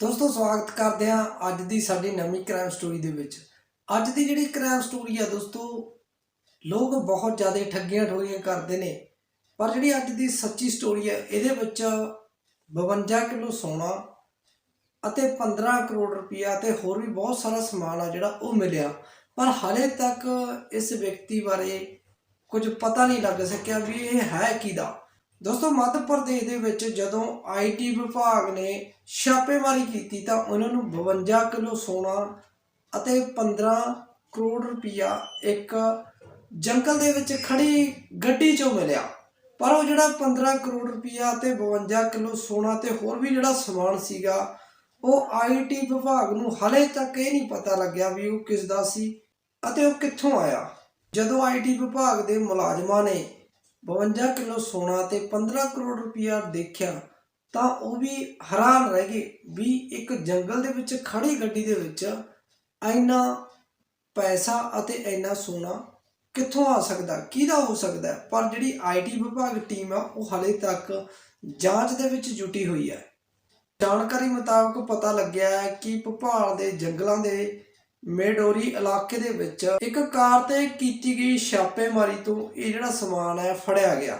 ਦੋਸਤੋ, ਸਵਾਗਤ ਕਰਦੇ ਹਾਂ ਅੱਜ ਦੀ ਸਾਡੀ ਨਵੀਂ ਕ੍ਰਾਈਮ ਸਟੋਰੀ ਦੇ ਵਿੱਚ। ਅੱਜ ਦੀ ਜਿਹੜੀ ਕ੍ਰਾਈਮ ਸਟੋਰੀ ਆ ਦੋਸਤੋ, ਲੋਕ ਬਹੁਤ ਜ਼ਿਆਦਾ ਠੱਗੀਆਂ ਠੋਰੀਆਂ ਕਰਦੇ ਨੇ। ਪਰ ਜਿਹੜੀ ਅੱਜ ਦੀ ਸੱਚੀ ਸਟੋਰੀ ਹੈ ਇਹਦੇ ਵਿੱਚ 52 ਕਿਲੋ ਸੋਨਾ ਅਤੇ 15 ਕਰੋੜ ਰੁਪਇਆ ਤੇ ਹੋਰ ਵੀ ਬਹੁਤ ਸਾਰਾ ਸਮਾਨ ਆ ਜਿਹੜਾ ਉਹ ਮਿਲਿਆ। ਪਰ ਹਾਲੇ ਤੱਕ ਇਸ ਵਿਅਕਤੀ ਬਾਰੇ ਕੁਝ ਪਤਾ ਨਹੀਂ ਲੱਗ ਸਕਿਆ ਵੀ ਇਹ ਹੈ ਕਿਹਦਾ। ਦੋਸਤੋ ਮੱਧ ਪ੍ਰਦੇਸ਼ ਦੇ ਵਿੱਚ ਜਦੋਂ ਆਈਟੀ ਵਿਭਾਗ ਨੇ ਛਾਪੇਮਾਰੀ ਕੀਤੀ ਤਾਂ ਉਹਨਾਂ ਨੂੰ 52 ਕਿਲੋ ਸੋਨਾ ਅਤੇ 15 ਕਰੋੜ ਰੁਪਇਆ ਇੱਕ ਜੰਗਲ ਦੇ ਵਿੱਚ ਖੜੀ ਗੱਡੀ 'ਚੋਂ ਮਿਲਿਆ। ਪਰ ਉਹ ਜਿਹੜਾ 15 ਕਰੋੜ ਰੁਪਇਆ ਤੇ 52 ਕਿਲੋ ਸੋਨਾ ਤੇ ਹੋਰ ਵੀ ਜਿਹੜਾ ਸਮਾਨ ਸੀਗਾ, ਉਹ ਆਈਟੀ ਵਿਭਾਗ ਨੂੰ ਹਲੇ ਤੱਕ ਇਹ ਨਹੀਂ ਪਤਾ ਲੱਗਿਆ ਵੀ ਉਹ ਕਿਸ ਦਾ ਸੀ ਅਤੇ ਉਹ ਕਿੱਥੋਂ ਆਇਆ। ਜਦੋਂ ਆਈਟੀ ਵਿਭਾਗ ਦੇ ਮੁਲਾਜ਼ਮਾਂ ਨੇ 52 ਕਿਲੋ ਸੋਨਾ ਤੇ 15 ਕਰੋੜ ਰੁਪਇਆ ਦੇਖਿਆ, ਤਾਂ ਉਹ ਵੀ ਹੈਰਾਨ ਰਹਿ ਗਏ ਵੀ ਇੱਕ ਜੰਗਲ ਦੇ ਵਿੱਚ, ਖੜੀ ਗੱਡੀ ਦੇ ਵਿੱਚ ਇੰਨਾ ਪੈਸਾ ਅਤੇ ਇੰਨਾ ਸੋਨਾ ਕਿੱਥੋਂ ਆ ਸਕਦਾ, ਕਿਹਦਾ ਹੋ ਸਕਦਾ? ਪਰ ਜਿਹੜੀ ਆਈਟੀ ਵਿਭਾਗ ਟੀਮ ਆ, ਉਹ ਹਲੇ ਤੱਕ ਜਾਂਚ ਦੇ ਵਿੱਚ ਜੁਟੀ ਹੋਈ ਹੈ। ਜਾਣਕਾਰੀ ਮੁਤਾਬਕ ਪਤਾ ਲੱਗਿਆ ਹੈ ਕਿ ਭੋਪਾਲ ਦੇ ਜੰਗਲਾਂ ਦੇ ਮੇਡੋਰੀ ਇਲਾਕੇ ਦੇ ਵਿੱਚ ਇੱਕ ਕਾਰ ਤੇ ਕੀਤੀ ਗਈ ਛਾਪੇਮਾਰੀ ਤੋਂ ਇਹ ਜਿਹੜਾ ਸਮਾਨ ਹੈ ਫੜਿਆ ਗਿਆ।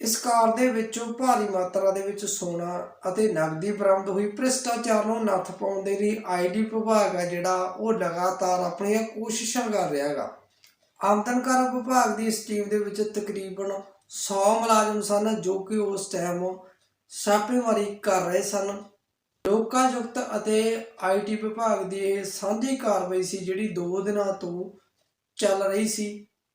ਇਸ ਕਾਰ ਦੇ ਵਿੱਚੋਂ ਭਾਰੀ ਮਾਤਰਾ ਦੇ ਵਿੱਚ ਸੋਨਾ ਅਤੇ ਨਕਦੀ ਬਰਾਮਦ ਹੋਈ। ਭ੍ਰਿਸ਼ਟਾਚਾਰ ਨੂੰ ਨੱਥ ਪਾਉਣ ਦੇ ਲਈ ਆਈਡੀ ਵਿਭਾਗ ਹੈ ਜਿਹੜਾ ਉਹ ਲਗਾਤਾਰ ਆਪਣੀਆਂ ਕੋਸ਼ਿਸ਼ਾਂ ਕਰ ਰਿਹਾ ਹੈਗਾ। ਆਮਦਨ ਕਰ ਵਿਭਾਗ ਦੀ ਇਸ ਟੀਮ ਦੇ ਵਿੱਚ ਤਕਰੀਬਨ 100 ਮੁਲਾਜ਼ਮ ਸਨ ਜੋ ਕਿ ਉਸ ਟਾਈਮ ਛਾਪੇਮਾਰੀ ਕਰ ਰਹੇ ਸਨ। ਲੋਕਾਯੁਕਤ ਅਤੇ ਆਈਟੀ ਵਿਭਾਗ ਦੀ ਇਹ ਸਾਂਝੀ ਕਾਰਵਾਈ ਸੀ ਜਿਹੜੀ 2 ਦਿਨਾਂ ਤੋਂ ਚੱਲ ਰਹੀ ਸੀ।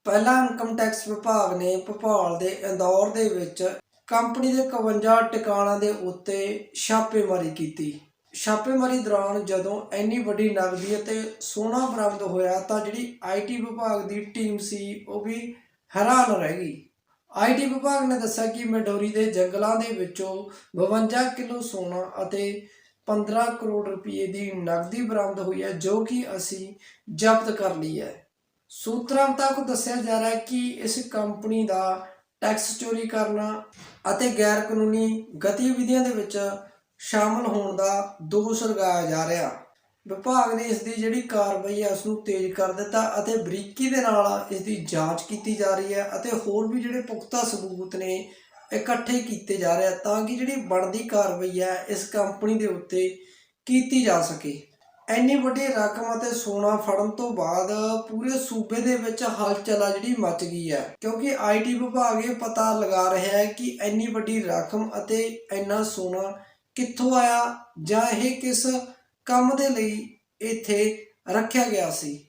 ਪਹਿਲਾ ਇਨਕਮ ਟੈਕਸ ਵਿਭਾਗ ਨੇ ਭੋਪਾਲ ਦੇ ਇੰਦੌਰ ਦੇ ਵਿੱਚ ਕੰਪਨੀ ਦੇ 51 ਟਿਕਾਣਾਂ ਦੇ ਉੱਤੇ ਛਾਪੇਮਾਰੀ ਕੀਤੀ। ਛਾਪੇਮਾਰੀ ਦੌਰਾਨ ਜਦੋਂ ਇੰਨੀ ਵੱਡੀ ਨਗਦੀ ਅਤੇ ਸੋਨਾ ਬਰਾਮਦ ਹੋਇਆ ਤਾਂ ਜਿਹੜੀ ਆਈਟੀ ਵਿਭਾਗ ਦੀ ਟੀਮ ਸੀ ਉਹ ਵੀ ਹੈਰਾਨ ਰਹਿ ਗਈ। ਆਈਟੀ ਵਿਭਾਗ ਨੇ ਦੱਸਿਆ ਕਿ ਮੈਡੋਰੀ ਦੇ ਜੰਗਲਾਂ ਦੇ ਵਿੱਚੋਂ 52 ਕਿਲੋ ਸੋਨਾ ਅਤੇ 15 ਕਰੋੜ ਰੁਪਏ ਦੀ ਨਕਦੀ ਬਰਾਮਦ ਹੋਈ ਹੈ, ਜੋ ਕਿ ਅਸੀਂ ਜ਼ਬਤ ਕਰ ਲਈ ਹੈ। ਸੂਤਰਾਂ ਤੱਕ ਦੱਸਿਆ ਜਾ ਰਿਹਾ ਹੈ ਕਿ ਇਸ ਕੰਪਨੀ ਦਾ ਟੈਕਸ ਚੋਰੀ ਕਰਨਾ ਅਤੇ ਗੈਰ ਕਾਨੂੰਨੀ ਗਤੀਵਿਧੀਆਂ ਦੇ ਵਿੱਚ ਸ਼ਾਮਲ ਹੋਣ ਦਾ ਦੋਸ਼ ਲਗਾਇਆ ਜਾ ਰਿਹਾ। ਵਿਭਾਗ ਨੇ ਇਸ ਦੀ ਜਿਹੜੀ ਕਾਰਵਾਈ ਹੈ, ਉਸ ਨੂੰ ਤੇਜ਼ ਕਰ ਦਿੱਤਾ ਅਤੇ ਬਰੀਕੀ ਦੇ ਨਾਲ ਇਸ ਦੀ ਜਾਂਚ ਕੀਤੀ ਜਾ ਰਹੀ ਹੈ ਅਤੇ ਹੋਰ ਵੀ ਜਿਹੜੇ ਪੁਖਤਾ ਸਬੂਤ ਨੇ ਇਕੱਠੇ ਕੀਤੇ ਜਾ ਰਹੇ ਤਾਂ ਕਿ ਜਿਹੜੀ ਬਣਦੀ ਕਾਰਵਾਈ ਹੈ, ਇਸ ਕੰਪਨੀ ਦੇ ਉੱਤੇ ਕੀਤੀ ਜਾ ਸਕੇ। ਇੰਨੀ ਵੱਡੀ ਰਕਮ ਅਤੇ ਸੋਨਾ ਫੜਨ ਤੋਂ ਬਾਅਦ ਪੂਰੇ ਸੂਬੇ ਦੇ ਵਿੱਚ ਹਲਚਲ ਆ ਜਿਹੜੀ ਮਚ ਗਈ ਹੈ। ਕਿਉਂਕਿ ਆਈਟੀ ਵਿਭਾਗ ਇਹ ਪਤਾ ਲਗਾ ਰਿਹਾ ਹੈ ਕਿ ਇੰਨੀ ਵੱਡੀ ਰਕਮ ਅਤੇ ਇੰਨਾ ਸੋਨਾ ਕਿੱਥੋਂ ਆਇਆ ਜਾਂ ਇਹ ਕਿਸ ਕੰਮ ਦੇ ਲਈ ਇੱਥੇ ਰੱਖਿਆ ਗਿਆ ਸੀ।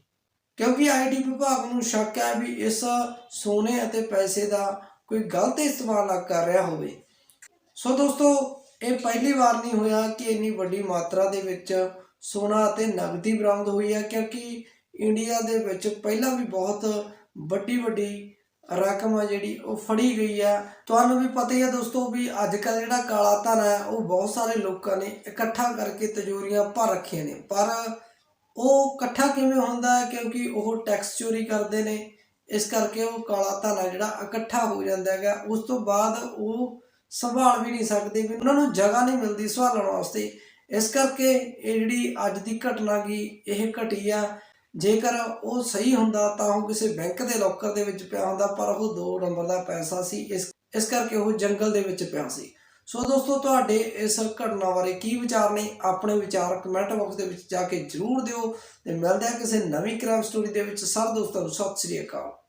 ਕਿਉਂਕਿ ਆਈਟੀ ਵਿਭਾਗ ਨੂੰ ਸ਼ੱਕ ਹੈ ਵੀ ਇਸ ਸੋਨੇ ਅਤੇ ਪੈਸੇ ਦਾ ਕੋਈ ਗਲਤ ਇਸਤੇਮਾਲ ਨਾ ਕਰ ਰਿਹਾ ਹੋਵੇ। ਸੋ ਦੋਸਤੋ, ਇਹ ਪਹਿਲੀ ਵਾਰ ਨਹੀਂ ਹੋਇਆ ਕਿ ਇੰਨੀ ਵੱਡੀ ਮਾਤਰਾ ਦੇ ਵਿੱਚ ਸੋਨਾ ਅਤੇ ਨਗਦੀ ਬਰਾਮਦ ਹੋਈ ਹੈ, ਕਿਉਂਕਿ ਇੰਡੀਆ ਦੇ ਵਿੱਚ ਪਹਿਲਾਂ ਵੀ ਬਹੁਤ ਵੱਡੀ ਵੱਡੀ ਰਕਮ ਆ ਜਿਹੜੀ ਉਹ ਫੜੀ ਗਈ ਆ ਤੁਹਾਨੂੰ ਵੀ ਪਤਾ ਹੀ ਹੈ ਦੋਸਤੋ ਵੀ ਅੱਜ ਕੱਲ ਜਿਹੜਾ ਕਾਲਾ ਧਨ ਹੈ, ਉਹ ਬਹੁਤ ਸਾਰੇ ਲੋਕਾਂ ਨੇ ਇਕੱਠਾ ਕਰਕੇ ਤਜੋਰੀਆਂ ਭਰ ਰੱਖੀਆਂ ਨੇ। ਪਰ ਉਹ ਇਕੱਠਾ ਕਿਵੇਂ ਹੁੰਦਾ ਹੈ? ਕਿਉਂਕਿ ਉਹ ਟੈਕਸ ਚੋਰੀ ਕਰਦੇ ਨੇ। ਇਸ ਕਰਕੇ ਉਹ ਕਾਲਾ ਧਨ ਜਿਹੜਾ ਇਕੱਠਾ ਹੋ ਜਾਂਦਾ ਹੈਗਾ, ਉਸ ਤੋਂ ਬਾਅਦ ਉਹ ਸੰਭਾਲ ਵੀ ਨਹੀਂ ਸਕਦੇ, ਵੀ ਉਹਨਾਂ ਨੂੰ ਜਗ੍ਹਾ ਨਹੀਂ ਮਿਲਦੀ ਸੰਭਾਲਣ ਵਾਸਤੇ। ਇਸ ਕਰਕੇ ਇਹ ਜਿਹੜੀ ਅੱਜ ਦੀ ਘਟਨਾ ਗਈ ਇਹ ਘਟੀ ਆ। ਜੇਕਰ ਉਹ ਸਹੀ ਹੁੰਦਾ ਤਾਂ ਉਹ ਕਿਸੇ ਬੈਂਕ ਦੇ ਲੋਕਰ ਦੇ ਵਿੱਚ ਪਿਆ ਹੁੰਦਾ, ਪਰ ਉਹ 2 ਨੰਬਰ ਦਾ ਪੈਸਾ ਸੀ, ਇਸ ਇਸ ਕਰਕੇ ਉਹ ਜੰਗਲ ਦੇ ਵਿੱਚ ਪਿਆ ਸੀ। ਸੋ ਦੋਸਤੋ, ਤੁਹਾਡੇ ਇਸ ਘਟਨਾ ਬਾਰੇ ਕੀ ਵਿਚਾਰ ਨੇ, ਆਪਣੇ ਵਿਚਾਰ ਕਮੈਂਟ ਬਾਕਸ ਦੇ ਵਿੱਚ ਜਾ ਕੇ ਜਰੂਰ ਦਿਓ। ਤੇ ਮਿਲਦੇ ਆ ਕਿਸੇ ਨਵੀਂ ਕ੍ਰਾਈਮ ਸਟੋਰੀ ਦੇ ਵਿੱਚ। ਸਭ ਦੋਸਤਾਂ ਨੂੰ ਸਤਿ ਸ੍ਰੀ ਅਕਾਲ।